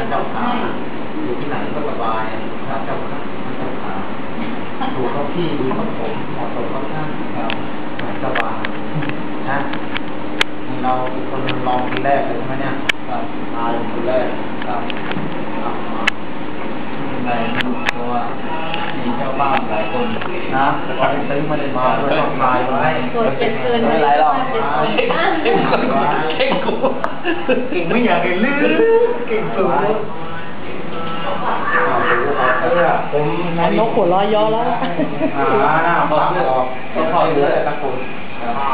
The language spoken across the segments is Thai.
จะบอกให้อยู่ที่ไหนก็สบายขาเจ้าขาเจ้าขาดูเขาพี่ดูเขาผมเหมาะสมเขาท่านครับสบายนะนี่เราเป็นคนลองทีแรกเลยใช่ไหมเนี่ยครับตายคนแรกครับครับมาในเพราะว่ามีเจ้าบ้านหลายคนนะแต่ว่าซื้อไม่ได้มาด้วยต้องลายไว้ตรวจเจ็บเกินไม่เป็นไรหรอกเจ็บเกินเก่งกูเก่งไม่อยากเห็นลื่นเก่งสุดผมนกหัวเร้อยย่อแล้วอ่าหน้าพอเสื้อออกต้องพอเสื้อตะกุน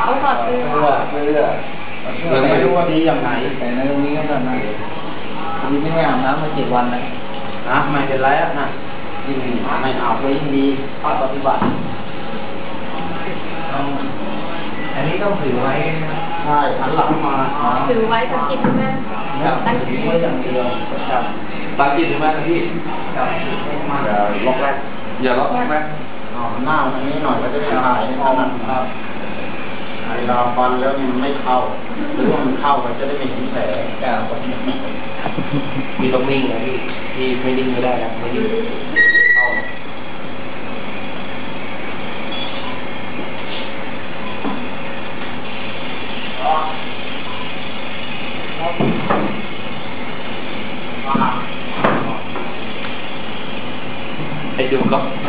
เขาถอดเสื้อเสื้อเสื้อเสื้อไม่รู้ว่าดีอย่างไหน แต่ในตรงนี้ก็แบบนั้นดีไม่อาบน้ำมาเจ็ดวันนะนะไม่เป็นไรอะนะยิ่งไม่อาบก็ยิ่งดีข้อปฏิบัติ ต้องถือไว้ใช่หันหลังมาถือไว้สักกินแม่ครับถือไว้อย่างเดียวครับตากินใช่ไหมพี่ครับมาอย่าล็อกแรกอย่าล็อกแรกอ๋อหน้ามันนี้หน่อยก็จะได้ถ่ายให้ถนัดครับเวลาฟันแล้วมันไม่เข้าหรือว่ามันเข้ามันจะได้ไม่เห็นแผลแก้วมีต้องนิ่งนะพี่พี่ไม่นิ่งไม่ได้นะไม่นิ่งเข้า ให้ดู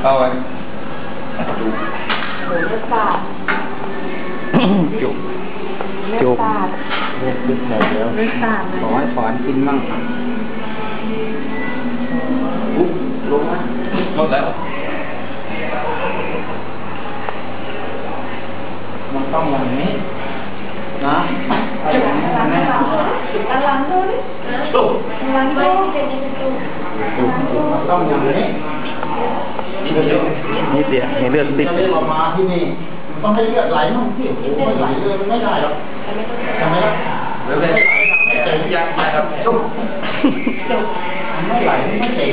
เข้าไปดูๆโหเลือดสาดจุกเลือดสาดเลือดขึ้นหมดแล้วเลือดสาดเลยขอให้สอนกินมั่งอุ๊บลงนะหมดแล้ว มันต้องอย่างนี้นะถ้าอย่างนี้แน่กำลังดูดิจุกกำลังดูเป็นยังไงดูมันต้องอย่างนี้ นิดเดียวนี่เดียวให้เลือดติดจะเรียกออกมาที่นี่ต้องให้เลือดไหลมั่งที่โอ้โหไหลเลยมันไม่ได้หรอกใช่ไหมล่ะไม่เป็นไรไม่เจ๋งยังไงครับไม่ไหลไม่เจ๋ง